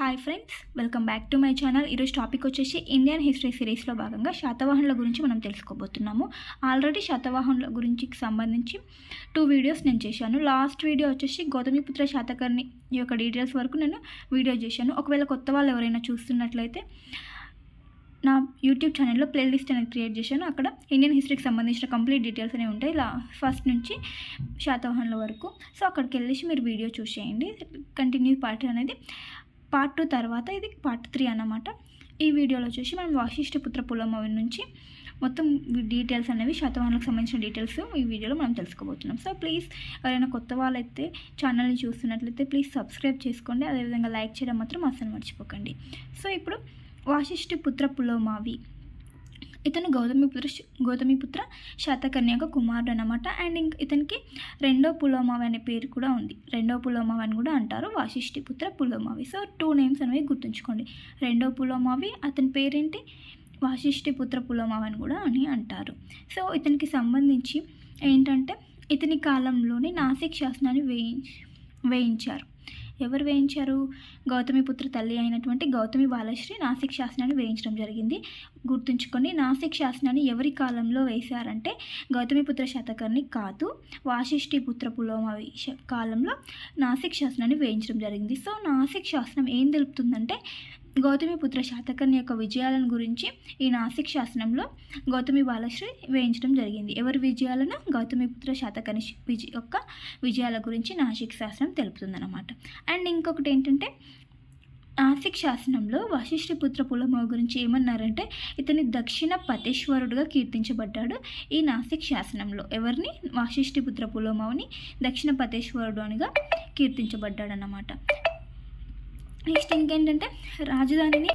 Hi friends welcome back to my channel ఈరోజు topic వచ్చేసి Indian history సిరీస్లో భాగంగా శాతవాహనుల గురించి మనం తెలుసుకోబోతున్నాము. ఆల్రెడీ శాతవాహనుల గురించి సంబంధించి టూ వీడియోస్ నేను చేశాను. లాస్ట్ వీడియో వచ్చేసి గౌతమిపుత్ర శాతకర్ణి యొక్క డీటెయిల్స్ వరకు నేను వీడియో చేశాను. ఒకవేళ కొత్త వాళ్ళు ఎవరైనా చూస్తున్నట్లయితే నా యూట్యూబ్ ఛానల్లో ప్లేలిస్ట్ అనేది క్రియేట్ చేశాను. అక్కడ ఇండియన్ హిస్టరీకి సంబంధించిన కంప్లీట్ డీటెయిల్స్ అనేవి ఉంటాయి. ఇలా ఫస్ట్ నుంచి శాతవాహనుల వరకు. సో అక్కడికి వెళ్ళేసి మీరు వీడియో చూసేయండి. కంటిన్యూ పార్ట్ అనేది పార్ట్ టూ తర్వాత ఇది పార్ట్ త్రీ అన్నమాట. ఈ వీడియోలో వచ్చేసి మనం వాసిష్ఠపుత్ర పులమవి నుంచి మొత్తం డీటెయిల్స్ అనేవి శాతవాహనులకు సంబంధించిన డీటెయిల్స్ ఈ వీడియోలో మనం తెలుసుకోబోతున్నాం. సో ప్లీజ్ ఎవరైనా కొత్త వాళ్ళైతే ఛానల్ని చూస్తున్నట్లయితే ప్లీజ్ సబ్స్క్రైబ్ చేసుకోండి. అదేవిధంగా లైక్ చేయడం మాత్రం అస్సలు మర్చిపోకండి. సో ఇప్పుడు వాశిష్ఠపుత్ర పులోమావి ఇతను గౌతమిపుత్ర గౌతమిపుత్ర శాతకర్ణి యొక్క కుమారుడు అనమాట అండ్ ఇంక ఇతనికి రెండో పులోమావి అనే పేరు కూడా ఉంది. రెండో పులోమావి అని కూడా అంటారు. Vasishthiputra Pulomavi so two names అనేవి గుర్తుంచుకోండి. రెండో పులోమావి అతని పేరేంటి? వాశిష్ఠిపుత్ర పులోమావి అని కూడా అని అంటారు. సో ఇతనికి సంబంధించి ఏంటంటే ఇతని కాలంలోనే నాసిక్ శాసనాన్ని వేయి వేయించారు. ఎవరు వేయించారు? గౌతమిపుత్ర తల్లి అయినటువంటి గౌతమి బాలశ్రీ నాసిక్ శాసనాన్ని వేయించడం జరిగింది. గుర్తుంచుకొని నాసిక్ శాసనాన్ని ఎవరి కాలంలో వేశారంటే గౌతమిపుత్ర శతకర్ణి కాదు వాశిష్ఠిపుత్ర పులోమావి కాలంలో నాసిక్ శాసనాన్ని వేయించడం జరిగింది. సో నాసిక్ శాసనం ఏం తెలుపుతుందంటే గౌతమిపుత్ర శాతకర్ణి యొక్క విజయాలను గురించి ఈ నాసిక్ శాసనంలో గౌతమి బాలశ్రీ వేయించడం జరిగింది. ఎవరి విజయాలను? గౌతమిపుత్ర శాతకర్ణి విజ యొక్క విజయాల గురించి నాసిక్ శాసనం తెలుపుతుందన్నమాట. అండ్ ఇంకొకటి ఏంటంటే నాసిక్ శాసనంలో వశిష్ఠపుత్ర పులమో గురించి ఏమన్నారంటే ఇతని దక్షిణ పతేశ్వరుడుగా కీర్తించబడ్డాడు ఈ నాసిక్ శాసనంలో. ఎవరిని? వశిష్ఠపుత్ర పులమవుని దక్షిణ పతేశ్వరుడు అనిగా కీర్తించబడ్డాడన్నమాట. నెక్స్ట్ ఇంకేంటంటే రాజధానిని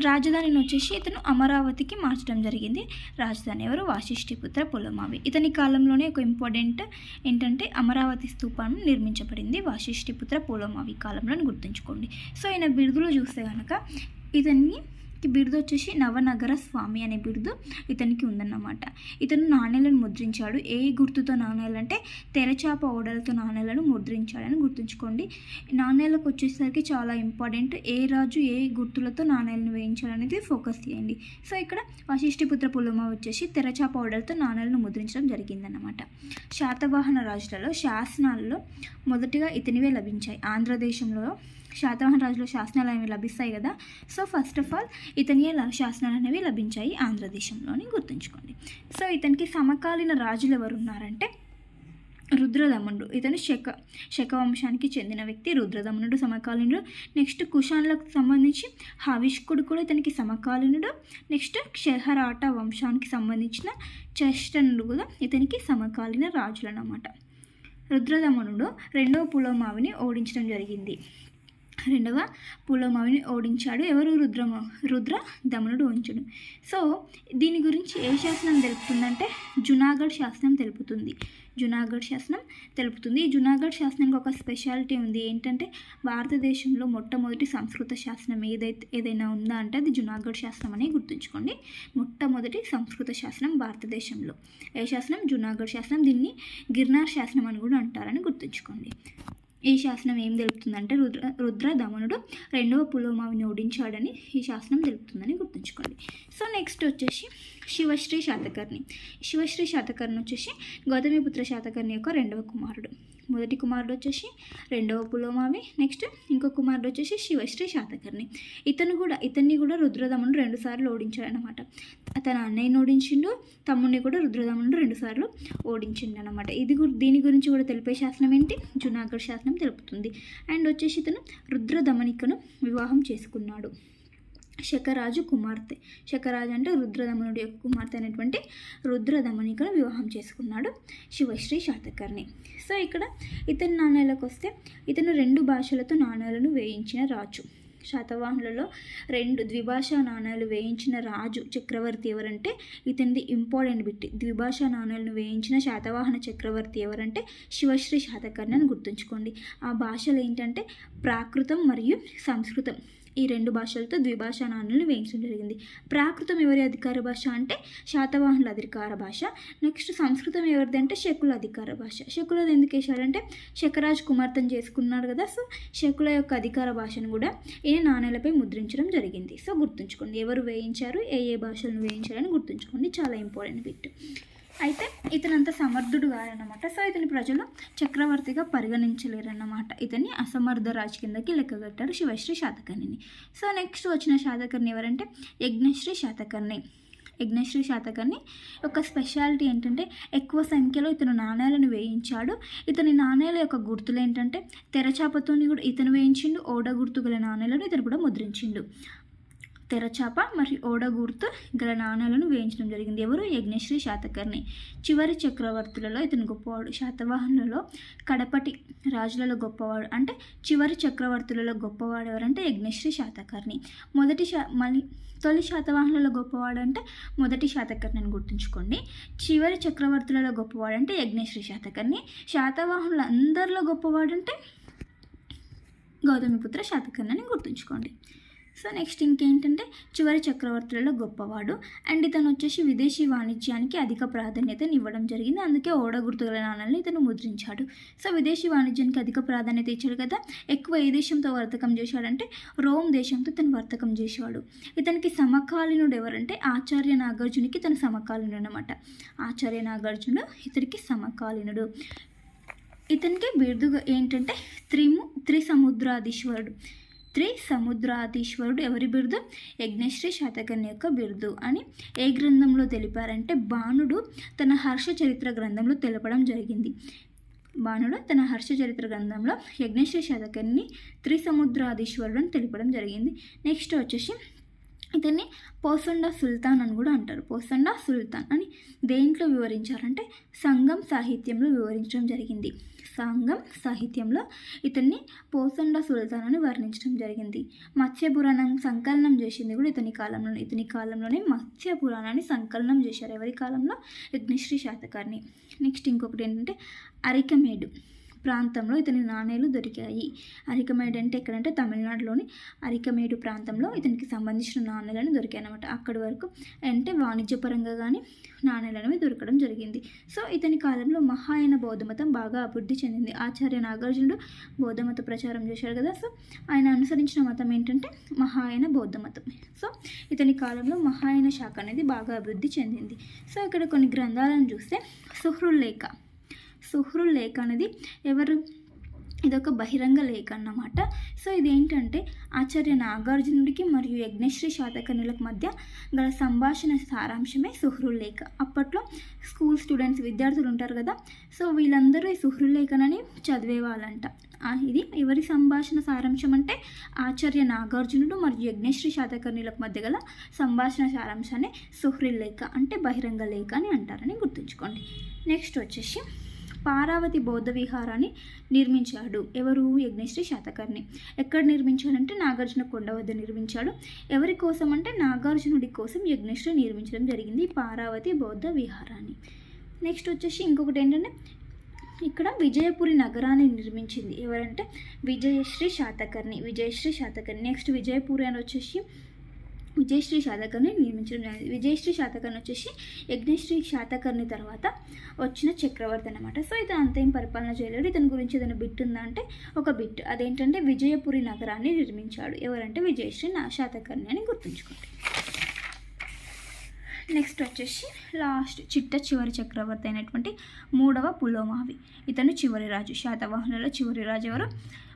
రాజధానిని వచ్చేసి ఇతను అమరావతికి మార్చడం జరిగింది. రాజధాని ఎవరు? వాసిష్ఠిపుత్ర పులమావి. ఇతని కాలంలోనే ఒక ఇంపార్టెంట్ ఏంటంటే అమరావతి స్థూపం నిర్మించబడింది వాసిష్ఠిపుత్ర పులమావి కాలంలో గుర్తుంచుకోండి. సో ఈయన బిరుదులు చూస్తే కనుక ఇతన్ని బిరుదు వచ్చేసి నవనగర స్వామి అనే బిరుదు ఇతనికి ఉందన్నమాట. ఇతను నాణ్యాలను ముద్రించాడు. ఏ గుర్తుతో నాణ్యాలు అంటే తెరచాప ఓడలతో నాణ్యాలను ముద్రించాడని గుర్తుంచుకోండి. నాణ్యాలకు వచ్చేసరికి చాలా ఇంపార్టెంట్. ఏ రాజు ఏ గుర్తులతో నాణ్యాలను వేయించాలనేది ఫోకస్ చేయండి. సో ఇక్కడ వశిష్ఠిపుత్ర పులమ వచ్చేసి తెరచాప ఓడలతో నాణ్యాలను ముద్రించడం జరిగిందన్నమాట. శాతవాహన రాజులలో శాసనాల్లో మొదటిగా ఇతనివే లభించాయి. ఆంధ్రదేశంలో శాతవాహన రాజుల శాసనాలు అనేవి లభిస్తాయి కదా. సో ఫస్ట్ ఆఫ్ ఆల్ ఇతని శాసనాలు అనేవి లభించాయి ఆంధ్రదేశంలోని గుర్తుంచుకోండి. సో ఇతనికి సమకాలీన రాజులు ఎవరు ఉన్నారంటే రుద్రదమనుడు ఇతను శక శక వంశానికి చెందిన వ్యక్తి రుద్రదమనుడు సమకాలీనుడు. నెక్స్ట్ కుషాన్లకు సంబంధించి హవిష్కుడు కూడా ఇతనికి సమకాలీనుడు. నెక్స్ట్ క్షహరాట వంశానికి సంబంధించిన చష్టనుడు కూడా ఇతనికి సమకాలీన రాజులు అన్నమాట రుద్రదమనుడు రెండవ పులోమావిని ఓడించడం జరిగింది. రెండవ పులోమావిని ఓడించాడు. ఎవరు? రుద్రమ రుద్ర దమనుడు ఓడించడు. సో దీని గురించి ఏ శాసనం తెలుపుతుందంటే జునాగఢ్ శాసనం తెలుపుతుంది. జునాగఢ్ శాసనం తెలుపుతుంది. ఈ జునాగఢ్ శాసనానికి ఒక స్పెషాలిటీ ఉంది. ఏంటంటే భారతదేశంలో మొట్టమొదటి సంస్కృత శాసనం ఏదైతే ఏదైనా ఉందా అంటే అది జునాగఢ్ శాసనం అని గుర్తుంచుకోండి. మొట్టమొదటి సంస్కృత శాసనం భారతదేశంలో. ఏ శాసనం? జునాగఢ్ శాసనం. దీన్ని గిర్నార్ శాసనం అని కూడా అంటారని గుర్తుంచుకోండి. ఈ శాసనం ఏం తెలుపుతుందంటే రుద్ర రుద్ర దమనుడు రెండవ పులోమావిని ఓడించాడని ఈ శాసనం తెలుపుతుందని గుర్తుంచుకోండి. సో నెక్స్ట్ వచ్చేసి శివశ్రీ శాతకర్ణి. శివశ్రీ శాతకర్ణి వచ్చేసి గౌతమిపుత్ర శాతకర్ణి యొక్క రెండవ కుమారుడు. మొదటి కుమారుడు వచ్చేసి రెండవ పులోమావి నెక్స్ట్ ఇంకో కుమారుడు వచ్చేసి శివశ్రీ శాతకర్ణి. ఇతను కూడా ఇతన్ని కూడా రుద్రదమును రెండుసార్లు ఓడించాడు అనమాట తన అన్నయ్యని ఓడించిండు తమ్ముడిని కూడా రుద్రదమును రెండుసార్లు ఓడించిండు అనమాట ఇది దీని గురించి కూడా తెలిపే శాసనం ఏంటి? జునాగఢ్ శాసనం తెలుపుతుంది. అండ్ వచ్చేసి ఇతను రుద్రదమనికను వివాహం చేసుకున్నాడు. శకరాజు కుమార్తె. శకరాజు అంటే రుద్రదమనుడి యొక్క కుమార్తె అయినటువంటి రుద్రదమనికను వివాహం చేసుకున్నాడు శివశ్రీ శాతకర్ణి. సో ఇక్కడ ఇతని నాణ్యాలకు వస్తే ఇతను రెండు భాషలతో నాణ్యాలను వేయించిన రాజు. శాతవాహనులలో రెండు ద్విభాషా నాణ్యాలు వేయించిన రాజు చక్రవర్తి ఎవరంటే ఇతనిది ఇంపార్టెంట్ బిట్టి ద్విభాషా నాణ్యాలను వేయించిన శాతవాహన చక్రవర్తి ఎవరంటే శివశ్రీ శాతకర్ణి అని గుర్తుంచుకోండి. ఆ భాషలు ఏంటంటే ప్రాకృతం మరియు సంస్కృతం. ఈ రెండు భాషలతో ద్విభాషా నాణ్యులను వేయించడం జరిగింది. ప్రాకృతం ఎవరి అధికార భాష అంటే శాతవాహనుల అధికార భాష. నెక్స్ట్ సంస్కృతం ఎవరిది అంటే శకుల అధికార భాష. శకులది ఎందుకు వేశారంటే శకరాజ్ కుమార్తెను చేసుకున్నాడు కదా సో శకుల యొక్క అధికార భాషను కూడా ఈ నాణ్యాలపై ముద్రించడం జరిగింది. సో గుర్తుంచుకోండి ఎవరు వేయించారు ఏ ఏ భాషలను వేయించారని గుర్తుంచుకోండి. చాలా ఇంపార్టెంట్ బిట్. అయితే ఇతను అంత సమర్థుడు కాదన్నమాట. సో ఇతని ప్రజలు చక్రవర్తిగా పరిగణించలేరన్నమాట. ఇతన్ని అసమర్థ రాజు కిందకి లెక్కగట్టారు శివశ్రీ శాతకర్ణిని. సో నెక్స్ట్ వచ్చిన శాతకర్ణి ఎవరంటే యజ్ఞశ్రీ శాతకర్ణి. యజ్ఞశ్రీ శాతకర్ణి యొక్క స్పెషాలిటీ ఏంటంటే ఎక్కువ సంఖ్యలో ఇతను నాణ్యాలను వేయించాడు. ఇతని నాణ్యాల యొక్క గుర్తులు ఏంటంటే తెరచాపతోని కూడా ఇతను వేయించిండు ఓడ గుర్తు గల నాణ్యాలను ఇతను కూడా ముద్రించిండు. తెరచాప మరియు ఓడగూర్తు గల నాణాలను వేయించడం జరిగింది. ఎవరు యజ్ఞశ్రీ శాతకర్ణి. చివరి చక్రవర్తులలో ఇతను గొప్పవాడు. శాతవాహనులలో కడపటి రాజులలో గొప్పవాడు. అంటే చివరి చక్రవర్తులలో గొప్పవాడు ఎవరంటే యజ్ఞశ్రీ శాతకర్ణి. మొదటి శా మళ్ళీ తొలి శాతవాహనులలో గొప్పవాడు అంటే మొదటి శాతకర్ణి అని గుర్తుంచుకోండి. చివరి చక్రవర్తులలో గొప్పవాడు అంటే యజ్ఞశ్రీ శాతకర్ణి. శాతవాహనుల అందరిలో గొప్పవాడు అంటే గౌతమిపుత్ర శాతకర్ణి అని గుర్తుంచుకోండి. సో నెక్స్ట్ ఇంకేంటంటే చివరి చక్రవర్తులలో గొప్పవాడు. అండ్ ఇతను వచ్చేసి విదేశీ వాణిజ్యానికి అధిక ప్రాధాన్యతను ఇవ్వడం జరిగింది. అందుకే ఓడ గుర్తుగల నాణాలను ఇతను ముద్రించాడు. సో విదేశీ వాణిజ్యానికి అధిక ప్రాధాన్యత ఇచ్చాడు కదా. ఎక్కువ ఏ దేశంతో వర్తకం చేశాడంటే రోమ్ దేశంతో ఇతను వర్తకం చేసేవాడు ఇతనికి సమకాలీనుడు ఎవరంటే ఆచార్య నాగార్జునికి తన సమకాలీనుడు అనమాట ఆచార్య నాగార్జునుడు ఇతనికి సమకాలీనుడు. ఇతనికి బిరుదుగా ఏంటంటే త్రిము త్రిసముద్రాధీశ్వరుడు. త్రి సముద్రాధీశ్వరుడు ఎవరి బిరుదు? యజ్ఞశ్రీ శాతకర్ణి యొక్క బిరుదు అని ఏ గ్రంథంలో తెలిపారంటే బాణుడు తన హర్ష చరిత్ర గ్రంథంలో తెలపడం జరిగింది. బాణుడు తన హర్ష చరిత్ర గ్రంథంలో యజ్ఞశ్రీ శాతకర్ణి త్రిసముద్రాధీశ్వరుడు అని తెలపడం జరిగింది. నెక్స్ట్ వచ్చేసి ఇతన్ని పోసండా సుల్తాన్ అని కూడా అంటారు. పోసండా సుల్తాన్ అని దేంట్లో వివరించారంటే సంఘం సాహిత్యంలో వివరించడం జరిగింది. సంఘం సాహిత్యంలో ఇతన్ని పోసండా సుల్తాన్ అని వర్ణించడం జరిగింది. మత్స్య పురాణం సంకలనం చేసింది కూడా ఇతని కాలంలో ఇతని కాలంలోనే మత్స్య పురాణాన్ని సంకలనం చేశారు. ఎవరి కాలంలో? యజ్ఞశ్రీ శాతకర్ణి. నెక్స్ట్ ఇంకొకటి ఏంటంటే అరికమేడు. ప్రాంతంలో ఇతని నాణేలు దొరికాయి. అరికమేడు అంటే ఎక్కడంటే తమిళనాడులోని అరికమేడు ప్రాంతంలో ఇతనికి సంబంధించిన నాణేలను దొరికాయి అనమాట అక్కడి వరకు అంటే వాణిజ్యపరంగా కానీ నాణేలు అనేవి దొరకడం జరిగింది. సో ఇతని కాలంలో మహాయన బౌద్ధమతం బాగా అభివృద్ధి చెందింది. ఆచార్య నాగార్జునుడు బౌద్ధమత ప్రచారం చేశారు కదా. సో ఆయన అనుసరించిన మతం ఏంటంటే మహాయన బౌద్ధ మతం సో ఇతని కాలంలో మహాయన శాఖ అనేది బాగా అభివృద్ధి చెందింది. సో ఇక్కడ కొన్ని గ్రంథాలను చూస్తే సుహృల్లేఖ. సుహ్రు లేఖ అనేది ఎవరు? ఇదొక బహిరంగ లేఖ అన్నమాట. సో ఇదేంటంటే ఆచార్య నాగార్జునుడికి మరియు యజ్ఞశ్రీ శాతకర్ణులకు మధ్య గల సంభాషణ సారాంశమే సుహృల్ లేఖ. అప్పట్లో స్కూల్ స్టూడెంట్స్ విద్యార్థులు ఉంటారు కదా సో వీళ్ళందరూ ఈ సుహృల్ లేఖనని చదివేవాళ్ళంట. ఇది ఎవరి సంభాషణ సారాంశం అంటే ఆచార్య నాగార్జునుడు మరియు యజ్ఞశ్రీ శాతకర్ణులకు మధ్య గల సంభాషణ సారాంశాన్ని సుహృల్ లేఖ అంటే బహిరంగ లేఖ అని అంటారని గుర్తుంచుకోండి. నెక్స్ట్ వచ్చేసి పారావతి బౌద్ధ విహారాన్ని నిర్మించాడు. ఎవరు? యజ్ఞశ్రీ శాతకర్ణి. ఎక్కడ నిర్మించాడంటే నాగార్జున కొండ వద్ద నిర్మించాడు. ఎవరి కోసం అంటే నాగార్జునుడి కోసం యజ్ఞశ్రీ నిర్మించడం జరిగింది పారావతి బౌద్ధ విహారాన్ని నెక్స్ట్ వచ్చేసి ఇంకొకటి ఏంటంటే ఇక్కడ విజయపురి నగరాన్ని నిర్మించింది ఎవరంటే విజయశ్రీ శాతకర్ణి. విజయశ్రీ శాతకర్ణి. నెక్స్ట్ విజయపురి అని వచ్చేసి విజయశ్రీ శాతకర్ణి నిర్మించడం జరిగింది. విజయశ్రీ శాతకర్ణి వచ్చేసి యజ్ఞశ్రీ శాతకర్ణి తర్వాత వచ్చిన చక్రవర్తి అనమాట సో ఇతను అంతేం పరిపాలన చేయలేడు. ఇతని గురించి ఏదైనా బిట్ ఉందంటే ఒక బిట్. అదేంటంటే విజయపురి నగరాన్ని నిర్మించాడు. ఎవరంటే విజయశ్రీ నా శాతకర్ణి అని గుర్తుంచుకోండి. నెక్స్ట్ వచ్చేసి లాస్ట్ చిట్ట చివరి చక్రవర్తి అయినటువంటి మూడవ పులోమావి. ఇతను చివరి రాజు. శాతవాహనులలో చివరి రాజు ఎవరు?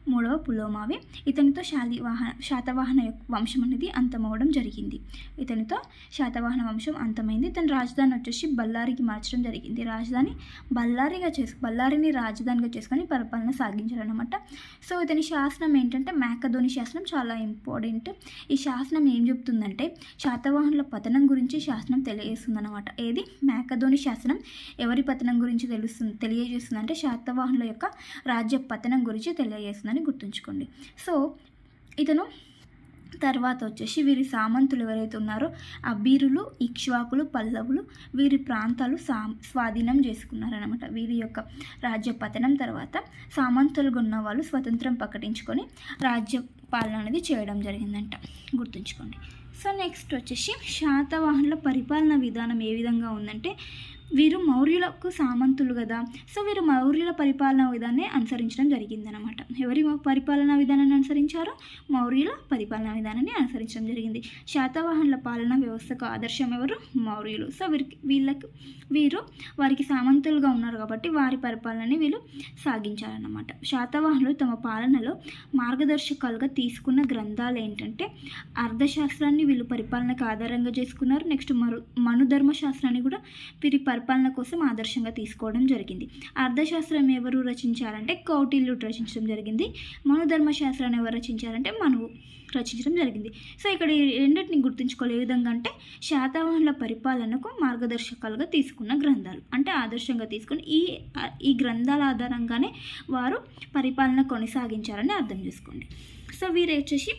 మూడవ పులోమావి. ఇతనితో శాలివాహన శాతవాహన యొక్క వంశం అనేది అంతమవడం జరిగింది. ఇతనితో శాతవాహన వంశం అంతమైంది. ఇతని రాజధాని వచ్చేసి బళ్ళారికి మార్చడం జరిగింది. రాజధాని బళ్ళారిగా చేసు బళ్ళారిని రాజధానిగా చేసుకొని పరిపాలన సాగించారనమాట సో ఇతని శాసనం ఏంటంటే మేకధోని శాసనం చాలా ఇంపార్టెంట్. ఈ శాసనం ఏం చెప్తుందంటే శాతవాహనుల పతనం గురించి శాసనం తెలియజేస్తుంది అనమాట ఏది? మేకధోని శాసనం ఎవరి పతనం గురించి తెలుస్తుంది తెలియజేస్తుంది అంటే శాతవాహనుల యొక్క రాజ్య పతనం గురించి అని గుర్తుంచుకోండి. సో ఇతను తర్వాత వచ్చేసి వీరి సామంతులు ఎవరైతే ఉన్నారో అబీరులు ఇక్ష్వాకులు పల్లవులు వీరి ప్రాంతాలు సా స్వాధీనం చేసుకున్నారనమాట వీరి యొక్క రాజ్య పతనం తర్వాత సామంతులుగా ఉన్న వాళ్ళు స్వతంత్రం ప్రకటించుకొని రాజ్య పాలన అనేది చేయడం జరిగిందంట. గుర్తుంచుకోండి. సో నెక్స్ట్ వచ్చేసి శాతవాహనుల పరిపాలన విధానం ఏ విధంగా ఉందంటే వీరు మౌర్యులకు సామంతులు కదా. సో వీరు మౌర్యుల పరిపాలనా విధానాన్ని అనుసరించడం జరిగిందనమాట ఎవరి పరిపాలనా విధానాన్ని అనుసరించారు? మౌర్యుల పరిపాలనా విధానాన్ని అనుసరించడం జరిగింది. శాతవాహనుల పాలనా వ్యవస్థకు ఆదర్శం ఎవరు? మౌర్యులు. సో వీరికి వీళ్ళకి వీరు వారికి సామంతులుగా ఉన్నారు కాబట్టి వారి పరిపాలనని వీళ్ళు సాగించారన్నమాట. శాతవాహనులు తమ పాలనలో మార్గదర్శకాలుగా తీసుకున్న గ్రంథాలు ఏంటంటే అర్థశాస్త్రాన్ని వీళ్ళు పరిపాలనకు ఆధారంగా చేసుకున్నారు. నెక్స్ట్ మరు మనుధర్మ శాస్త్రాన్ని కూడా వీరి పరిపాలన కోసం ఆదర్శంగా తీసుకోవడం జరిగింది. అర్థశాస్త్రం ఎవరు రచించారంటే కౌటిల్యుడు రచించడం జరిగింది. మనుధర్మ శాస్త్రాన్ని ఎవరు రచించారంటే మనువు రచించడం జరిగింది. సో ఇక్కడ ఈ రెండింటిని గుర్తుంచుకోవాలి. ఏ విధంగా అంటే శాతవాహనుల పరిపాలనకు మార్గదర్శకాలుగా తీసుకున్న గ్రంథాలు. అంటే ఆదర్శంగా తీసుకుని ఈ ఈ గ్రంథాల ఆధారంగానే వారు పరిపాలన కొనసాగించారని అర్థం చేసుకోండి. సో వీరు వచ్చేసి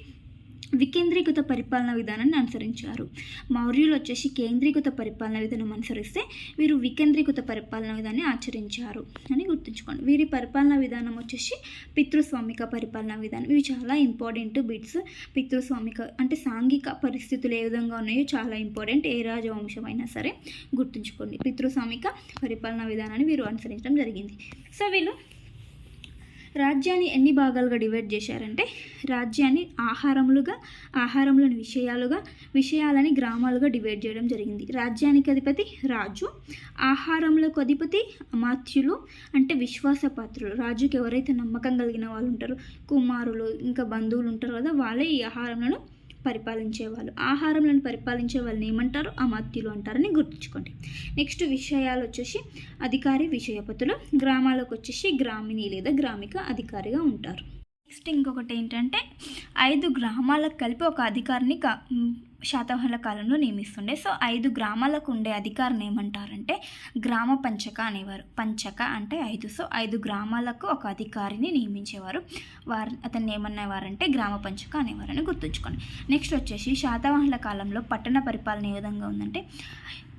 వికేంద్రీకృత పరిపాలన విధానాన్ని అనుసరించారు. మౌర్యులు వచ్చేసి కేంద్రీకృత పరిపాలన విధానం అనుసరిస్తే వీరు వికేంద్రీకృత పరిపాలన విధానాన్ని ఆచరించారు అని గుర్తుంచుకోండి. వీరి పరిపాలన విధానం వచ్చేసి పితృస్వామిక పరిపాలన విధానం. ఇవి చాలా ఇంపార్టెంట్ బిట్స్. పితృస్వామిక అంటే సాంఘిక పరిస్థితులు ఏ విధంగా ఉన్నాయో చాలా ఇంపార్టెంట్. ఏ రాజవంశం అయినా సరే గుర్తుంచుకోండి. పితృస్వామిక పరిపాలన విధానాన్ని వీరు అనుసరించడం జరిగింది. సో వీళ్ళు రాజ్యాన్ని ఎన్ని భాగాలుగా డివైడ్ చేశారంటే రాజ్యాన్ని ఆహారములుగా ఆహారంలోని విషయాలుగా విషయాలని గ్రామాలుగా డివైడ్ చేయడం జరిగింది. రాజ్యానికి అధిపతి రాజు ఆహారంలోకి అధిపతి అమాత్యులు అంటే విశ్వాసపాత్రులు రాజుకి ఎవరైతే నమ్మకం కలిగిన వాళ్ళు ఉంటారో కుమారులు ఇంకా బంధువులు ఉంటారు కదా వాళ్ళే ఈ ఆహారంలో పరిపాలించే వాళ్ళు ఆహారంలను పరిపాలించే వాళ్ళని ఏమంటారు? అమాత్యులు అంటారని గుర్తుంచుకోండి. నెక్స్ట్ విషయాలు వచ్చేసి అధికారి విషయపతులు గ్రామాలకు వచ్చేసి గ్రామిణి లేదా గ్రామిక అధికారిగా ఉంటారు. నెక్స్ట్ ఇంకొకటి ఏంటంటే ఐదు గ్రామాలకు కలిపి ఒక అధికారిని శాతవాహనుల కాలంలో నియమిస్తుండే. సో ఐదు గ్రామాలకు ఉండే అధికారిని ఏమంటారంటే గ్రామ పంచక అనేవారు. పంచక అంటే ఐదు. సో ఐదు గ్రామాలకు ఒక అధికారిని నియమించేవారు. వారు అతన్ని ఏమనేవారంటే గ్రామ పంచక అనేవారని గుర్తుంచుకోండి. నెక్స్ట్ వచ్చేసి శాతవాహనుల కాలంలో పట్టణ పరిపాలన ఏ విధంగా ఉందంటే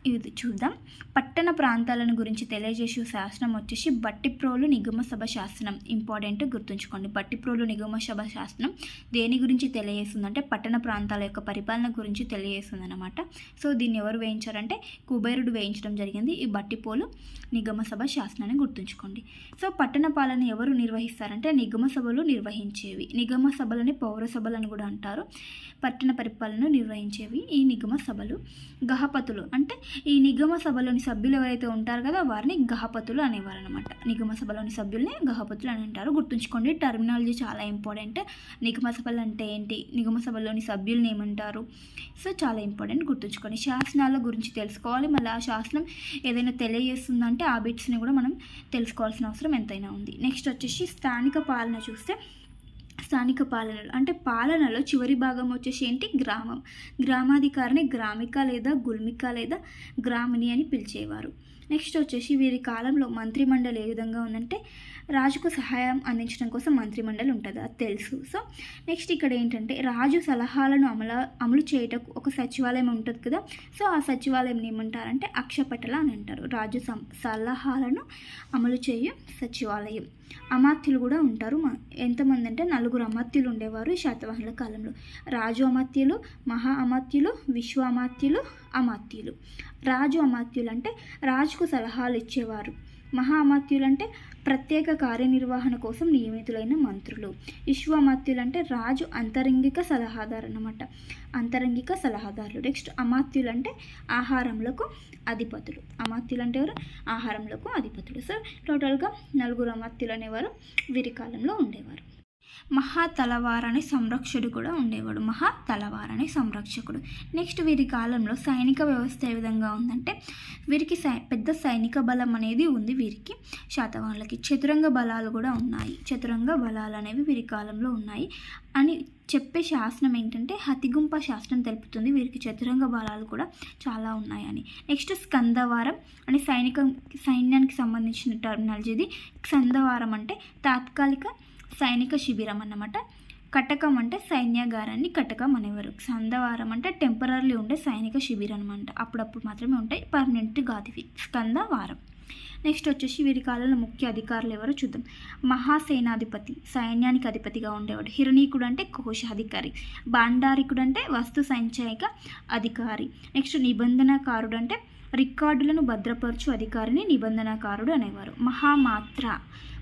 ఇది చూద్దాం. పట్టణ ప్రాంతాలను గురించి తెలియజేసే శాసనం వచ్చేసి బట్టిప్రోలు నిగమ సభ శాసనం. ఇంపార్టెంట్ గుర్తుంచుకోండి. బట్టిప్రోలు నిగమ సభ శాసనం దేని గురించి తెలియజేస్తుందంటే పట్టణ ప్రాంతాల యొక్క పరిపాలన గురించి తెలియజేస్తుంది అనమాట సో దీన్ని ఎవరు వేయించారంటే కుబేరుడు వేయించడం జరిగింది. ఈ బట్టిపోలు నిగమ సభ శాసనాన్ని గుర్తుంచుకోండి. సో పట్టణ పాలన ఎవరు నిర్వహిస్తారంటే నిగమ సభలు నిర్వహించేవి. నిగమ సభలని పౌర సభలను కూడా అంటారు. పట్టణ పరిపాలన నిర్వహించేవి ఈ నిగమ సభలు. గహపతులు అంటే ఈ నిగమ సభలోని సభ్యులు ఎవరైతే ఉంటారు కదా వారిని గహపతులు అనేవారు అనమాట నిగమ సభలోని సభ్యుల్ని గహపతులు అని అంటారు. గుర్తుంచుకోండి టర్మినాలజీ చాలా ఇంపార్టెంట్. నిగమ సభలు అంటే ఏంటి? నిగమ సభలోని సభ్యుల్ని ఏమంటారు? సో చాలా ఇంపార్టెంట్ గుర్తుంచుకోండి. శాసనాల గురించి తెలుసుకోవాలి. మళ్ళీ ఆ శాసనం ఏదైనా తెలియజేస్తుందంటే ఆ బిట్స్ని కూడా మనం తెలుసుకోవాల్సిన అవసరం ఎంతైనా ఉంది. నెక్స్ట్ వచ్చేసి స్థానిక పాలన చూస్తే స్థానిక పాలనలు అంటే పాలనలో చివరి భాగం వచ్చేసి ఏంటి? గ్రామం. గ్రామాధికారిని గ్రామిక లేదా గుల్మిక లేదా గ్రామిణి అని పిలిచేవారు. నెక్స్ట్ వచ్చేసి వీరి కాలంలో మంత్రిమండలి ఏ విధంగా ఉందంటే రాజుకు సహాయం అందించడం కోసం మంత్రిమండలి ఉంటుంది అది తెలుసు. సో నెక్స్ట్ ఇక్కడ ఏంటంటే రాజు సలహాలను అమలు అమలు చేయటకు ఒక సచివాలయం ఉంటుంది కదా సో ఆ సచివాలయం ఏమంటారంటే అక్షపటల అని అంటారు. రాజు సలహాలను అమలు చేయు సచివాలయం. అమాత్యులు కూడా ఉంటారు. ఎంతమంది అంటే నలుగురు అమాత్యులు ఉండేవారు ఈ శాతవాహనుల కాలంలో. రాజు అమాత్యులు మహా అమాత్యులు విశ్వ అమాత్యులు అమాత్యులు. రాజు అమాత్యులు అంటే రాజుకు సలహాలు ఇచ్చేవారు. మహా అమాత్యులు అంటే ప్రత్యేక కార్యనిర్వహణ కోసం నియమితులైన మంత్రులు. విశ్వమాత్యులు అంటే రాజు అంతరంగిక సలహాదారు అన్నమాట. అంతరంగిక సలహాదారులు. నెక్స్ట్ అమాత్యులు అంటే ఆహారములకు అధిపతులు. అమాత్యులు అంటే ఎవరు? ఆహారములకు అధిపతులు. సో టోటల్గా నలుగురు అమాత్యులు అనేవారు వీరి కాలంలో ఉండేవారు. మహా తలవారని సంరక్షకుడు కూడా ఉండేవాడు. మహా అనే సంరక్షకుడు. నెక్స్ట్ వీరి కాలంలో సైనిక వ్యవస్థ ఏ విధంగా ఉందంటే వీరికి సై పెద్ద సైనిక బలం అనేది ఉంది వీరికి. శాతవాహనులకి చతురంగ బలాలు కూడా ఉన్నాయి. చతురంగ బలాలు అనేవి వీరి కాలంలో ఉన్నాయి అని చెప్పే శాసనం ఏంటంటే హతిగుంప శాస్త్రం తెలుపుతుంది. వీరికి చతురంగ బలాలు కూడా చాలా ఉన్నాయని. నెక్స్ట్ స్కందవారం అని సైనిక సైన్యానికి సంబంధించిన టర్మినాలజీ ఇది స్కందవారం అంటే తాత్కాలిక సైనిక శిబిరం అన్నమాట. కటకం అంటే సైన్యాగారాన్ని కటకం అనేవారు. స్కందవారం అంటే టెంపరీ ఉండే సైనిక శిబిరం అనమాట అప్పుడప్పుడు మాత్రమే ఉంటాయి. పర్మనెంట్ గాదివి. స్కందవారం. నెక్స్ట్ వచ్చేసి వీరి కాలంలో ముఖ్య అధికారులు ఎవరో చూద్దాం. మహాసేనాధిపతి సైన్యానికి అధిపతిగా ఉండేవాడు. హిరణీకుడు అంటే కోశాధికారి. బాండారికుడు అంటే వస్తు సంచయక అధికారి. నెక్స్ట్ నిబంధనకారుడు అంటే రికార్డులను భద్రపరచు అధికారిని నిబంధనకారుడు అనేవారు. మహామాత్ర.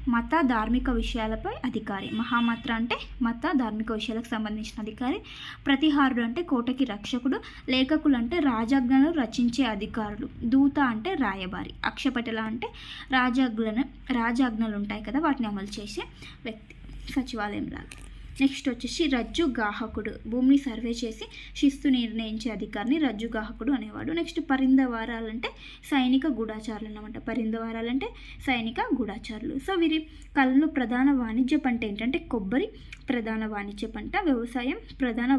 మత ధార్మిక విషయాలపై అధికారి. మహామాత్ర అంటే మత ధార్మిక విషయాలకు సంబంధించిన అధికారి. ప్రతిహారుడు అంటే కోటకి రక్షకుడు. లేఖకులు అంటే రాజాజ్ఞలు రచించే అధికారులు. దూత అంటే రాయబారి. అక్షపటల అంటే రాజాజ్ఞ రాజాజ్ఞలు ఉంటాయి కదా వాటిని అమలు చేసే వ్యక్తి. సచివాలయం లాగా నెక్స్ట్ వచ్చేసి రజ్జు గాహకుడు భూమిని సర్వే చేసి శిస్తు నిర్ణయించే అధికారిని రజ్జు గాహకుడు అనేవాడు. నెక్స్ట్ పరిందవారాలంటే సైనిక గూఢాచారులు అనమాట పరిందవారాలంటే సైనిక గూఢాచారులు. సో వీరి కళలో ప్రధాన వాణిజ్య పంట ఏంటంటే కొబ్బరి ప్రధాన వాణిజ్య పంట వ్యవసాయం ప్రధాన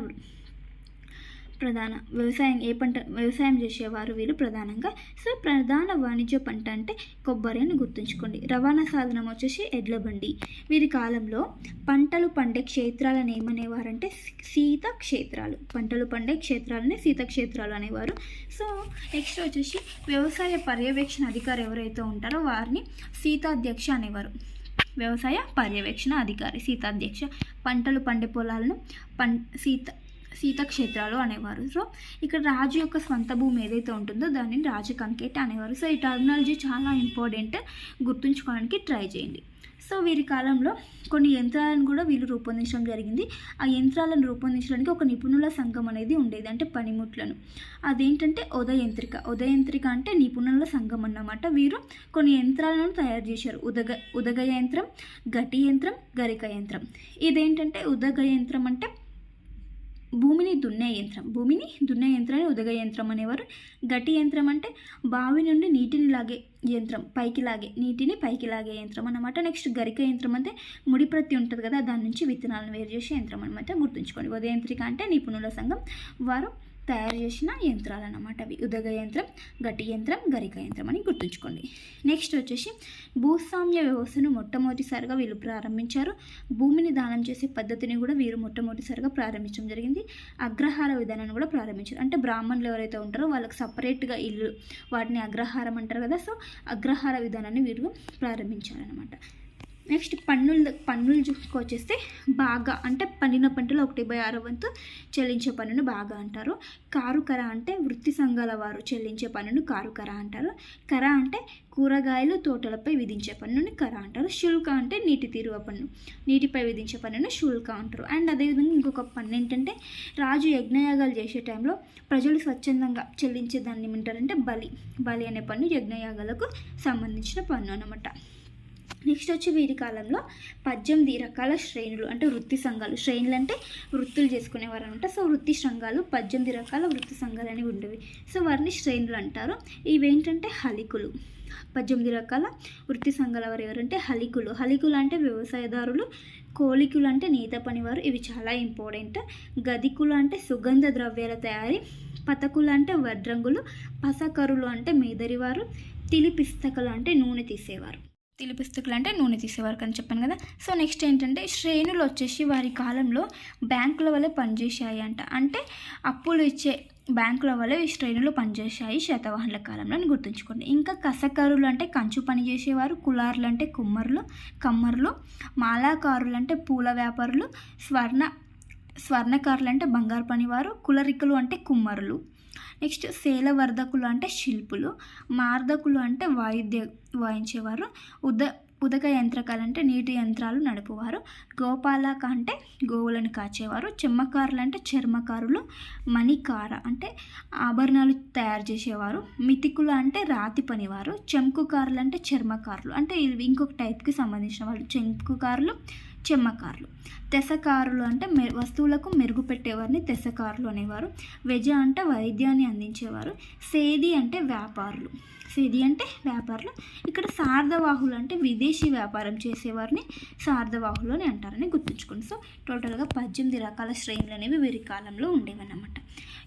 ప్రధాన వ్యవసాయం ఏ పంట వ్యవసాయం చేసేవారు వీరు ప్రధానంగా. సో ప్రధాన వాణిజ్య పంట అంటే కొబ్బరి అని గుర్తుంచుకోండి. రవాణా సాధనం వచ్చేసి ఎడ్ల బండి. వీరి కాలంలో పంటలు పండే క్షేత్రాలను ఏమనేవారంటే శీత క్షేత్రాలు పంటలు పండే క్షేత్రాలని శీత క్షేత్రాలు అనేవారు. సో నెక్స్ట్ వచ్చేసి వ్యవసాయ పర్యవేక్షణ అధికారి ఎవరైతే ఉంటారో వారిని శీతాధ్యక్ష అనేవారు. వ్యవసాయ పర్యవేక్షణ అధికారి శీతాధ్యక్ష పంటలు పండే పొలాలను పం శీత సీతక్షేత్రాలు అనేవారు. సో ఇక్కడ రాజు యొక్క స్వంత భూమి ఏదైతే ఉంటుందో దానిని రాజకంకేట అనేవారు. సో ఈ టర్మినాలజీ చాలా ఇంపార్టెంట్ గుర్తుంచుకోవడానికి ట్రై చేయండి. సో వీరి కాలంలో కొన్ని యంత్రాలను కూడా వీళ్ళు రూపొందించడం జరిగింది. ఆ యంత్రాలను రూపొందించడానికి ఒక నిపుణుల సంఘం అనేది ఉండేది అంటే పనిముట్లను. అదేంటంటే ఉదయంత్రిక. ఉదయంత్రిక అంటే నిపుణుల సంఘం అన్నమాట. వీరు కొన్ని యంత్రాలను తయారు చేశారు. ఉదగ ఉదగ యంత్రం గటి యంత్రం గరిక యంత్రం. ఇదేంటంటే ఉదగ యంత్రం అంటే భూమిని దున్నే యంత్రం. భూమిని దున్నే యంత్రాన్ని ఉదగ యంత్రం అనేవారు. గట్టి యంత్రం అంటే బావి నుండి నీటిని లాగే యంత్రం పైకి లాగే నీటిని పైకి లాగే యంత్రం అన్నమాట. నెక్స్ట్ గరిక యంత్రం అంటే ముడి ప్రతి ఉంటుంది కదా దాని నుంచి విత్తనాలను వేరు చేసే యంత్రం అనమాట గుర్తుంచుకోండి. ఉదయంత్రిక అంటే నిపుణుల సంఘం. వారు తయారు చేసిన యంత్రాలు అన్నమాట అవి. ఉదగ యంత్రం గట్టి యంత్రం గరిక యంత్రం అని గుర్తుంచుకోండి. నెక్స్ట్ వచ్చేసి భూస్వామ్య వ్యవస్థను మొట్టమొదటిసారిగా వీళ్ళు ప్రారంభించారు. భూమిని దానం చేసే పద్ధతిని కూడా వీరు మొట్టమొదటిసారిగా ప్రారంభించడం జరిగింది. అగ్రహార విధానాన్ని కూడా ప్రారంభించారు. అంటే బ్రాహ్మణులు ఎవరైతే ఉంటారో వాళ్ళకి సపరేట్గా ఇల్లు వాటిని అగ్రహారం అంటారు కదా. సో అగ్రహార విధానాన్ని వీరు ప్రారంభించారనమాట నెక్స్ట్ పన్నులు పన్నులు చూసుకొచ్చేస్తే బాగా అంటే పండిన పంటలో ఒకటి బై ఆరో వంతు చెల్లించే పన్నును బాగా అంటారు. కారు కర అంటే వృత్తి సంఘాల వారు చెల్లించే పన్నును కారు కర అంటారు. కర అంటే కూరగాయలు తోటలపై విధించే పన్నుని కర అంటారు. శుల్క అంటే నీటి తీరువ పన్ను నీటిపై విధించే పన్నును శుల్క అంటారు. అండ్ అదేవిధంగా ఇంకొక పన్ను ఏంటంటే రాజు యజ్ఞయాగాలు చేసే టైంలో ప్రజలు స్వచ్ఛందంగా చెల్లించే దాన్ని ఏమంటారంటే బలి. బలి అనే పన్ను యజ్ఞయాగాలకు సంబంధించిన పన్ను అనమాట నెక్స్ట్ వచ్చి వీరి కాలంలో పద్దెనిమిది రకాల శ్రేణులు అంటే వృత్తి సంఘాలు. శ్రేణులు అంటే వృత్తులు చేసుకునేవారు అనమాట సో వృత్తి సంఘాలు పద్దెనిమిది రకాల వృత్తి సంఘాలు అనేవి ఉండేవి. సో వారిని శ్రేణులు అంటారు. ఇవేంటంటే హలికులు. పద్దెనిమిది రకాల వృత్తి సంఘాల వారు ఎవరంటే హలికులు. హలికులు అంటే వ్యవసాయదారులు కోలికులు అంటే నేత పనివారు. ఇవి చాలా ఇంపార్టెంట్. గదికులు అంటే సుగంధ ద్రవ్యాల తయారీ. పతకులు అంటే వడ్రంగులు. పసకరులు అంటే మేదరివారు. తిలిపిస్తకలు అంటే నూనె తీసేవారు. తిలిపిస్తుకులు అంటే నూనె తీసేవారు అని చెప్పాను కదా. సో నెక్స్ట్ ఏంటంటే శ్రేణులు వచ్చేసి వారి కాలంలో బ్యాంకుల వల్ల పనిచేశాయి అంట. అంటే అప్పులు ఇచ్చే బ్యాంకుల వల్ల ఈ శ్రేణులు పనిచేశాయి శాతవాహనుల కాలంలో అని గుర్తుంచుకోండి. ఇంకా కసకారులు అంటే కంచు పని చేసేవారు కులారులు అంటే కుమ్మరులు కమ్మరులు మాలాకారులు అంటే పూల వ్యాపారులు స్వర్ణ స్వర్ణకారులు అంటే బంగారు పనివారు కులరికలు అంటే కుమ్మరులు. నెక్స్ట్ శేలవర్ధకులు అంటే శిల్పులు మార్దకులు అంటే వాయిద్య వాయించేవారు ఉద ఉదక యంత్రకాలు అంటే నీటి యంత్రాలు నడుపువారు గోపాలక అంటే గోవులను కాచేవారు చెమ్మకారులు అంటే చర్మకారులు మణికార అంటే ఆభరణాలు తయారు చేసేవారు మితికులు అంటే రాతి పనివారు చెంకుకారులు అంటే చర్మకారులు అంటే ఇవి ఇంకొక టైప్కి సంబంధించిన వాళ్ళు చెంకుకారులు చెమ్మకారులు తెసకారులు అంటే మె వస్తువులకు మెరుగు పెట్టేవారిని తెసకారులు అనేవారు. వెజ అంటే వైద్యాన్ని అందించేవారు. సేది అంటే వ్యాపారులు. సేది అంటే వ్యాపారులు. ఇక్కడ సార్ధవాహులు అంటే విదేశీ వ్యాపారం చేసేవారిని సార్ధవాహులు అని అంటారని గుర్తుంచుకోండి. సో టోటల్గా పద్దెనిమిది రకాల శ్రేణులు అనేవి వీరి కాలంలో ఉండేవన్నమాట.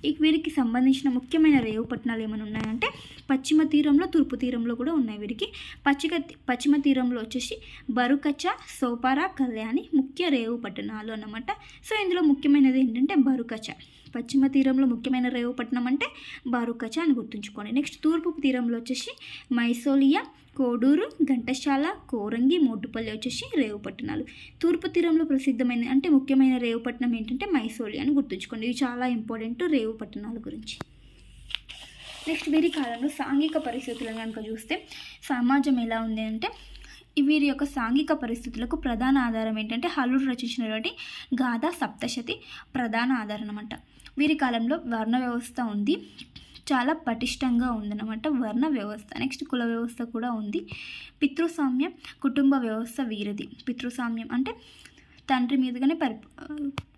ఈ వీరికి సంబంధించిన ముఖ్యమైన రేవు పట్టణాలు ఏమైనా ఉన్నాయంటే పశ్చిమ తీరంలో తూర్పు తీరంలో కూడా ఉన్నాయి వీరికి. పచ్చిక పశ్చిమ తీరంలో వచ్చేసి బరుకచ్చ సోపారా కళ్యాణి ముఖ్య రేవు పట్టణాలు అన్నమాట. సో ఇందులో ముఖ్యమైనది ఏంటంటే బరుకచ పశ్చిమ తీరంలో ముఖ్యమైన రేవుపట్నం అంటే బారుకచ అని గుర్తుంచుకోండి. నెక్స్ట్ తూర్పు తీరంలో వచ్చేసి మైసోలియా కోడూరు ఘంటశాల కోరంగి మోటుపల్లి వచ్చేసి రేవు పట్టణాలు తూర్పు తీరంలో ప్రసిద్ధమైన అంటే ముఖ్యమైన రేవు పట్టణం ఏంటంటే మైసోలి అని గుర్తుంచుకోండి. ఇవి చాలా ఇంపార్టెంట్ రేవు పట్టణాల గురించి. నెక్స్ట్ వీరి కాలంలో సాంఘిక పరిస్థితులను కనుక చూస్తే సమాజం ఎలా ఉంది అంటే వీరి యొక్క సాంఘిక పరిస్థితులకు ప్రధాన ఆధారం ఏంటంటే హల్లుడు రచించినటువంటి గాథా సప్తశతి ప్రధాన ఆధారం అనమాట వీరి కాలంలో వర్ణ వ్యవస్థ ఉంది. చాలా పటిష్టంగా ఉందన్నమాట వర్ణ వ్యవస్థ. నెక్స్ట్ కుల వ్యవస్థ కూడా ఉంది. పితృస్వామ్యం కుటుంబ వ్యవస్థ వీరిది. పితృస్వామ్యం అంటే తండ్రి మీదుగానే పరి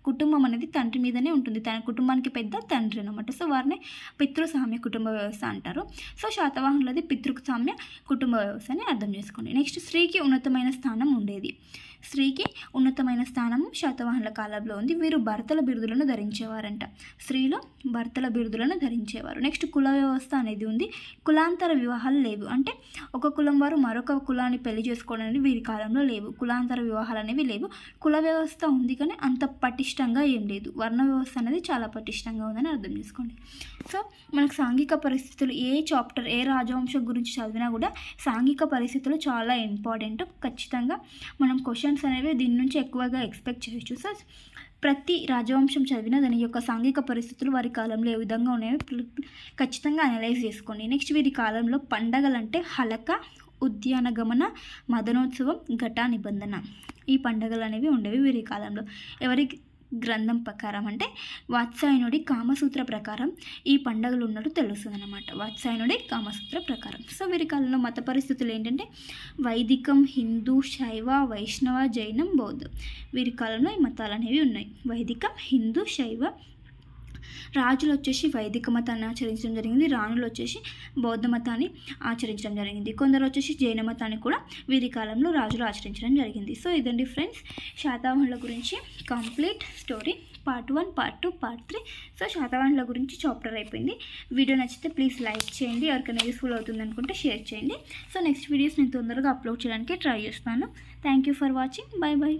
కుటుంబం అనేది తండ్రి మీదనే ఉంటుంది. తన కుటుంబానికి పెద్ద తండ్రి అనమాట సో వారిని పితృస్వామ్య కుటుంబ వ్యవస్థ అంటారు. సో శాతవాహనులది పితృస్వామ్య కుటుంబ వ్యవస్థ అని అర్థం చేసుకోండి. నెక్స్ట్ స్త్రీకి ఉన్నతమైన స్థానం ఉండేది. స్త్రీకి ఉన్నతమైన స్థానం శాతవాహనుల కాలంలో ఉంది. వీరు భర్తల బిరుదులను ధరించేవారంట. స్త్రీలు భర్తల బిరుదులను ధరించేవారు. నెక్స్ట్ కుల వ్యవస్థ అనేది ఉంది. కులాంతర వివాహాలు లేవు. అంటే ఒక కులం వారు మరొక కులాన్ని పెళ్ళి చేసుకోవడం అనేది వీరి కాలంలో లేవు. కులాంతర వివాహాలు అనేవి లేవు. కుల వ్యవస్థ ఉంది కానీ అంత పటిష్టంగా ఏం లేదు. వర్ణ వ్యవస్థ అనేది చాలా పటిష్టంగా ఉందని అర్థం చేసుకోండి. సో మనకు సాంఘిక పరిస్థితులు ఏ చాప్టర్ ఏ రాజవంశం గురించి చదివినా కూడా సాంఘిక పరిస్థితులు చాలా ఇంపార్టెంట్. ఖచ్చితంగా మనం క్వశ్చన్స్ అనేవి దీని నుంచి ఎక్కువగా ఎక్స్పెక్ట్ చేయొచ్చు. సో ప్రతి రాజవంశం చదివిన దాని యొక్క సాంఘిక పరిస్థితులు వారి కాలంలో ఏ విధంగా ఉన్నాయో ఖచ్చితంగా అనలైజ్ చేసుకోండి. నెక్స్ట్ వీరి కాలంలో పండగలు అంటే హలక ఉద్యాన గమన మదనోత్సవం ఘటా నిబంధన. ఈ పండగలు అనేవి ఉండేవి వీరి కాలంలో. ఎవరికి గ్రంథం ప్రకారం అంటే వాత్సాయనుడి కామసూత్ర ప్రకారం ఈ పండుగలు ఉన్నట్టు తెలుస్తుంది అనమాట వాత్సాయనుడి కామసూత్ర ప్రకారం. సో వీరి కాలంలో మత పరిస్థితులు ఏంటంటే వైదికం హిందూ శైవ వైష్ణవ జైనం బౌద్ధం వీరి కాలంలో ఈ మతాలు అనేవి ఉన్నాయి. వైదికం హిందూ శైవ రాజులు వచ్చేసి వైదిక మతాన్ని ఆచరించడం జరిగింది. రాణులు వచ్చేసి బౌద్ధ మతాన్ని ఆచరించడం జరిగింది. కొందరు వచ్చేసి జైన మతాన్ని కూడా వీరి కాలంలో రాజులు ఆచరించడం జరిగింది. సో ఇదండి ఫ్రెండ్స్. శాతవాహనుల గురించి complete story. Part one part two part three. So శాతవాహనుల గురించి చాప్టర్ అయిపోయింది. వీడియో నచ్చితే ప్లీజ్ లైక్ చేయండి. ఎవరికైనా యూస్ఫుల్ అవుతుంది అనుకుంటే షేర్ చేయండి. సో నెక్స్ట్ వీడియోస్ నేను తొందరగా అప్లోడ్ చేయడానికి ట్రై చేస్తాను. Thank you for watching. Bye bye